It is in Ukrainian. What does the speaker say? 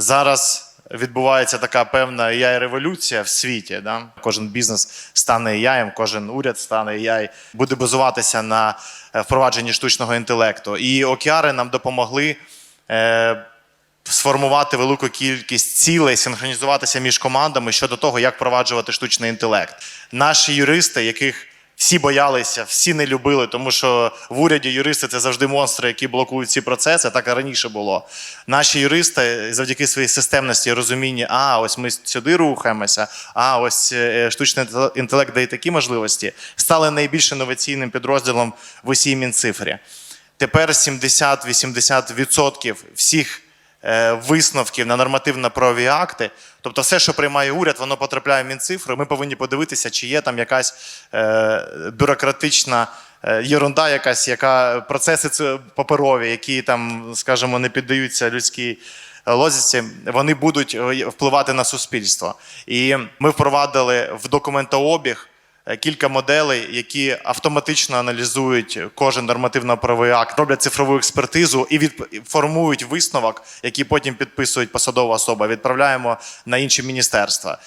Зараз відбувається така певна ai революція в світі. Да? Кожен бізнес стане AI, кожен уряд стане AI, буде базуватися на е, впровадженні штучного інтелекту. І океари нам допомогли. Е, сформувати велику кількість цілей, синхронізуватися між командами щодо того, як впроваджувати штучний інтелект. Наші юристи, яких всі боялися, всі не любили, тому що в уряді юристи це завжди монстри, які блокують ці процеси. Так і раніше було. Наші юристи завдяки своїй системності розумінні, а ось ми сюди рухаємося, а ось е, штучний інтелект дає такі можливості, стали найбільш інноваційним підрозділом в усій Мінцифрі. Тепер 70-80% всіх е, висновків на нормативно-правові акти, тобто все, що приймає уряд, воно потрапляє в Мінцифру. Ми повинні подивитися, чи є там якась е, бюрократична е, єрунда, якась, яка процеси паперові, які там, скажімо, не піддаються людській лозіці, вони будуть е, впливати на суспільство. І ми впровадили в документообіг е, кілька моделей, які автоматично аналізують кожен нормативно-правовий акт, роблять цифрову експертизу і від, формують висновок, який потім підписують посадова особа. Відправляємо на інші міністерства.